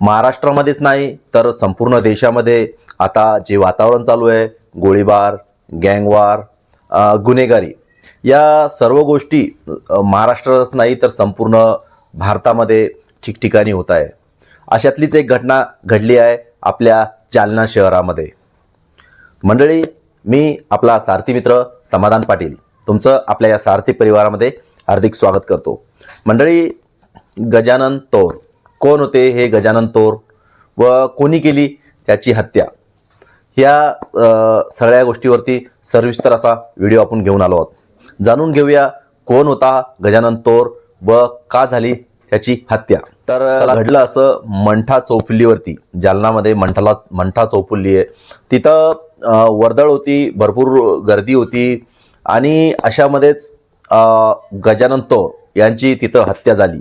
महाराष्ट्रामध्येच नाही तर संपूर्ण देशामध्ये आता जे वातावरण चालू आहे गोळीबार गँगवार गुन्हेगारी या सर्व गोष्टी महाराष्ट्रातच नाही तर संपूर्ण भारतामध्ये ठिकठिकाणी होत आहे. अशातलीच एक घटना घडली आहे आपल्या जालना शहरामध्ये. मंडळी मी आपला सारथी मित्र समाधान पाटील तुमचं आपल्या या सारथी परिवारामध्ये हार्दिक स्वागत करतो. मंडळी गजानन तोर कोण होते हे गजानन तोर व कोणी केली त्याची हत्या. ह्या सगळ्या गोष्टीवरती सविस्तर असा व्हिडिओ आपण घेऊन आलो आहोत. जाणून घेऊया कोण होता गजानन तोर व का झाली त्याची हत्या. तर घडलं असं मंठा चौफुल्लीवरती जालनामध्ये मंठाला मंठा चौफुल्ली आहे. तिथं वर्दळ होती भरपूर गर्दी होती आणि अशामध्येच गजानन तोर यांची तिथं हत्या झाली.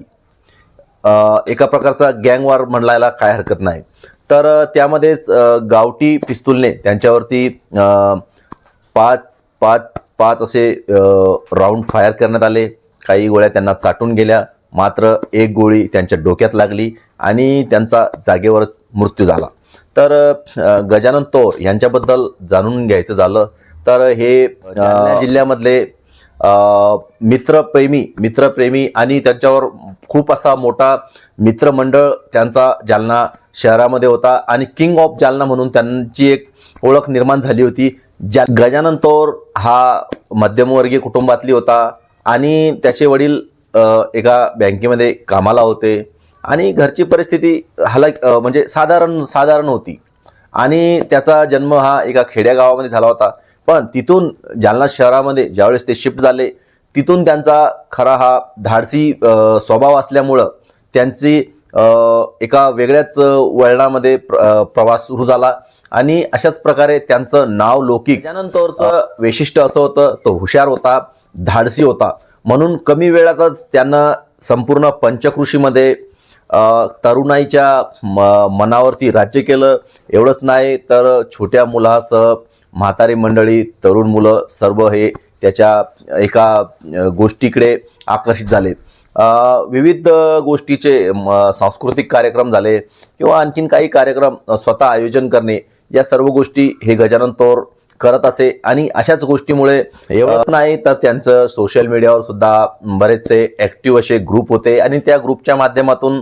एका प्रकारचा गँगवार म्हणायला काय हरकत नाही. तर त्यामध्येच गावठी पिस्तूलने त्यांच्यावरती पाच पाच पाच असे राऊंड फायर करण्यात आले. काही गोळ्या त्यांना चाटून गेल्या. मात्र एक गोळी त्यांच्या डोक्यात लागली आणि त्यांचा जागेवरच मृत्यू झाला. तर गजानन तोर यांच्याबद्दल जाणून घ्यायचं झालं. तर हे जिल्ह्यामधले मित्रप्रेमी मित्रप्रेमी आणि त्यांच्यावर खूप असा मोठा मित्रमंडळ त्यांचा जालना शहरामध्ये होता आणि किंग ऑफ जालना म्हणून त्यांची एक ओळख निर्माण झाली होती. ज्या गजानन तोर हा मध्यमवर्गीय कुटुंबातली होता आणि त्याचे वडील एका बँकेमध्ये कामाला होते आणि घरची परिस्थिती हला म्हणजे साधारण साधारण होती. आणि त्याचा जन्म हा एका खेड्यागावामध्ये झाला होता. पण तिथून जालना शहरामध्ये ज्यावेळेस ते शिफ्ट झाले तिथून त्यांचा खरा हा धाडसी स्वभाव असल्यामुळं त्यांची एका वेगळ्याच वळणामध्ये प्र- प्रवास सुरू झाला. आणि अशाच प्रकारे त्यांचं नाव लौकिक त्यानंतरचं वैशिष्ट्य असं होतं तो हुशार होता धाडसी होता. म्हणून कमी वेळातच त्यांना संपूर्ण पंचकृषीमध्ये तरुणाईच्या म- मनावरती राज्य केलं. एवढंच नाही तर छोट्या मुलासह म्हातारी मंडळी तरुण मुलं सर्व हे त्याच्या एका गोष्टीकडे आकर्षित झाले. विविध गोष्टीचे सांस्कृतिक कार्यक्रम झाले किंवा आणखीन काही कार्यक्रम स्वतः आयोजन करणे या सर्व गोष्टी हे गजानन तोर करत असे आणि अशाच गोष्टीमुळे एवढंच नाही तर त्यांचं सोशल मीडियावर सुद्धा बरेचसे ॲक्टिव्ह असे ग्रुप होते आणि त्या ग्रुपच्या माध्यमातून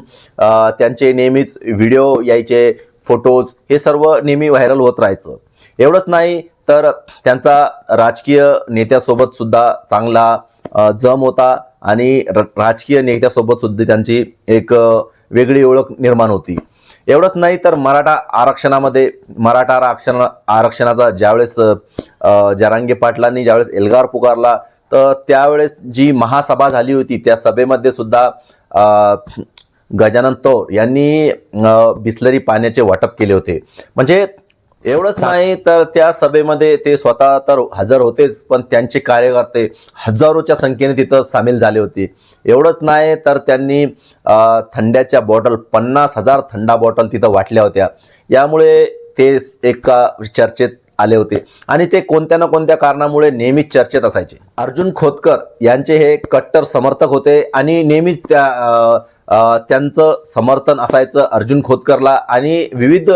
त्यांचे नेहमीच व्हिडिओ यायचे फोटोज हे सर्व नेहमी व्हायरल होत राहायचं. एवढंच नाही तर त्यांचा राजकीय नेत्यासोबत सुद्धा चांगला जम होता आणि र- राजकीय नेत्यासोबत सुद्धा त्यांची एक वेगळी ओळख निर्माण होती. एवढंच नाही तर मराठा आरक्षणामध्ये मराठा आरक्षण आरक्षणाचा ज्यावेळेस जरांगे पाटलांनी ज्यावेळेस एल्गार पुकारला तर त्यावेळेस जी महासभा झाली होती त्या सभेमध्ये सुद्धा गजानन तौर यांनी बिसलरी पाण्याचे वाटप केले होते. म्हणजे एवढंच नाही तर त्या सभेमध्ये ते स्वतः तर हजर होतेच पण त्यांचे कार्यकर्ते हजारोच्या संख्येने तिथं सामील झाले होते. एवढंच नाही तर त्यांनी थंड्याच्या बॉटल पन्नास हजार थंडा बॉटल तिथं वाटल्या होत्या. यामुळे ते एका चर्चेत आले होते. आणि ते कोणत्या ना कोणत्या कारणामुळे नेहमीच चर्चेत असायचे. अर्जुन खोतकर यांचे हे कट्टर समर्थक होते आणि नेहमीच त्या त्यांचं समर्थन असायचं अर्जुन खोतकरला. आणि विविध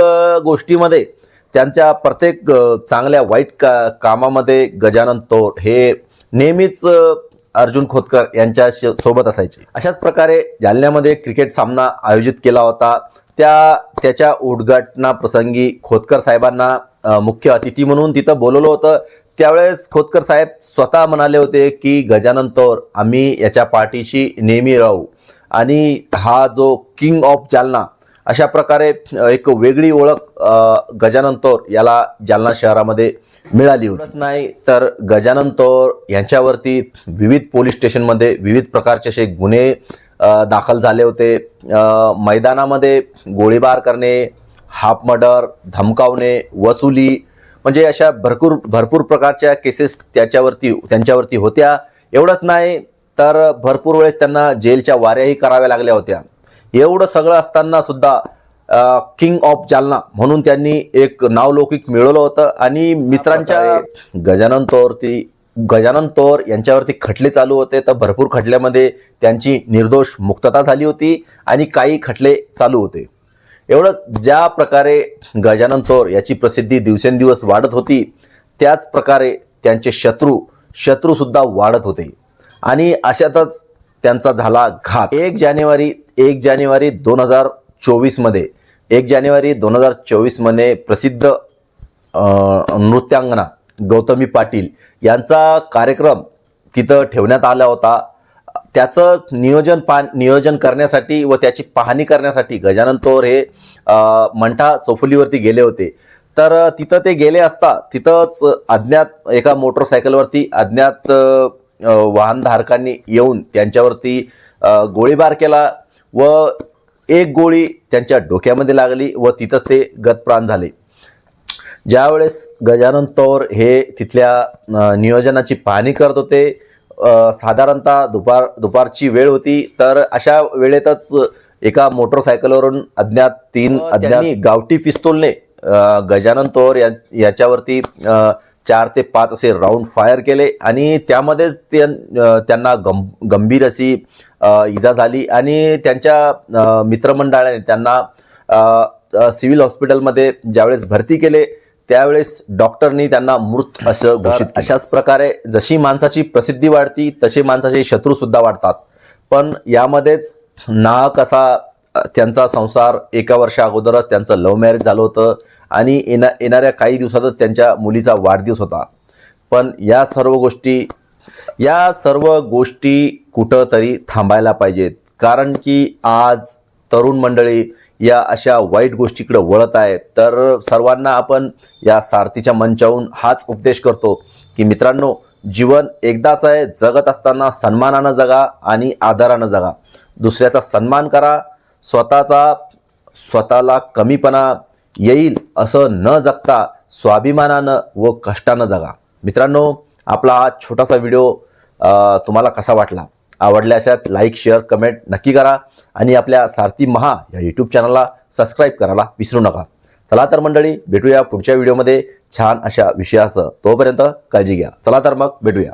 गोष्टीमध्ये त्यांच्या प्रत्येक चांगल्या वाईट का कामामध्ये गजानन तोर हे नेहमीच अर्जुन खोतकर यांच्या सोबत असायचे. अशाच प्रकारे जालन्यामध्ये क्रिकेट सामना आयोजित केला होता. त्या त्याच्या उद्घाटना प्रसंगी खोतकर साहेबांना मुख्य अतिथी म्हणून तिथं बोलवलं होतं. त्यावेळेस खोतकर साहेब स्वतः म्हणाले होते की गजानन तोर आम्ही याच्या पाठीशी नेहमी राहू. आणि हा जो किंग ऑफ जालना अशा प्रकारे एक वेगळी ओळख गजानन तौर याला जालना शहरामध्ये मिळाली होती. नाही तर गजानन तौर यांच्यावरती विविध पोलीस स्टेशनमध्ये विविध प्रकारचे असे गुन्हे दाखल झाले होते. मैदानामध्ये गोळीबार करणे हाफ मर्डर धमकावणे वसुली म्हणजे अशा भरपूर भरपूर प्रकारच्या केसेस त्याच्यावरती त्यांच्यावरती होत्या. एवढंच नाही तर भरपूर वेळेस त्यांना जेलच्या वाऱ्याही कराव्या लागल्या होत्या. एवढं सगळं असताना सुद्धा किंग ऑफ जालना म्हणून त्यांनी एक नावलौकिक मिळवलं होतं. आणि मित्रांच्या गजानन तोरती गजानन तोर यांच्यावरती खटले चालू होते. तर भरपूर खटल्यामध्ये त्यांची निर्दोष मुक्तता झाली होती आणि काही खटले चालू होते. एवढं ज्या प्रकारे गजानन थोर याची प्रसिद्धी दिवसेंदिवस वाढत होती त्याच प्रकारे त्यांचे शत्रू शत्रू सुद्धा वाढत होते. आणि अशातच त्यांचा झाला घात. एक जानेवारी एक जानेवारी दोन हजार चोवीसमध्ये एक जानेवारी दोन हजार चोवीसमध्ये प्रसिद्ध नृत्यांगना गौतमी पाटील यांचा कार्यक्रम तिथं ठेवण्यात आला होता. त्याचं नियोजन पा नियोजन करण्यासाठी व त्याची पाहणी करण्यासाठी गजानन तोर हे मंठा चौफुलीवरती गेले होते. तर तिथं ते गेले असता तिथंच अज्ञात एका मोटरसायकलवरती अज्ञात वाहनधारकांनी येऊन त्यांच्यावरती गोळीबार केला. व एक गोळी त्यांच्या डोक्यामध्ये लागली व तिथंच ते गतप्राण झाले. ज्यावेळेस गजानन तौर हे तिथल्या नियोजनाची पाहणी करत होते साधारणतः दुपार दुपारची वेळ होती तर अशा वेळेतच एका मोटरसायकलवरून अज्ञात तीन अज्ञात गावठी पिस्तूलने गजानन तौर या याच्यावरती चार ते पाच असे राऊंड फायर केले आणि त्यामध्येच त्यांना गं गंभीर अशी इजा झाली आणि त्यांच्या मित्रमंडळाने त्यांना सिव्हिल हॉस्पिटलमध्ये ज्यावेळेस भरती केले त्यावेळेस डॉक्टरनी त्यांना मृत असं घोषित. अशाच प्रकारे जशी माणसाची प्रसिद्धी वाढती तसे माणसाचे शत्रू सुद्धा वाढतात पण यामध्येच नाहक असा अ, त्यांचा संसार एका वर्षा अगोदरच त्यांचं लव्ह मॅरेज झालं होतं आणि येणा येणाऱ्या काही दिवसातच त्यांच्या मुलीचा वाढदिवस होता पण या सर्व गोष्टी या सर्व गोष्टी कुठंतरी थांबायला पाहिजेत. कारण की आज तरुण मंडळी या अशा वाईट गोष्टीकडे वळत आहेत. तर सर्वांना आपण या सारथीच्या मंचाहून हाच उपदेश करतो की मित्रांनो जीवन एकदाच आहे जगत असताना सन्मानानं जगा आणि आदरानं जगा. दुसऱ्याचा सन्मान करा स्वतःचा स्वतःला कमीपणा येईल असं न जगता स्वाभिमानानं व कष्टानं जगा. मित्रांनो आपला हा छोटासा व्हिडिओ तुम्हाला कसा वाटला? आवडल्या अशा लाईक शेअर कमेंट नक्की करा. आणि आपल्या सारथी महा या यूट्यूब चॅनलला सबस्क्राईब करायला विसरू नका. चला तर मंडळी भेटूया पुढच्या व्हिडिओमध्ये छान अशा विषयासह तोपर्यंत काळजी घ्या. चला तर मग भेटूया.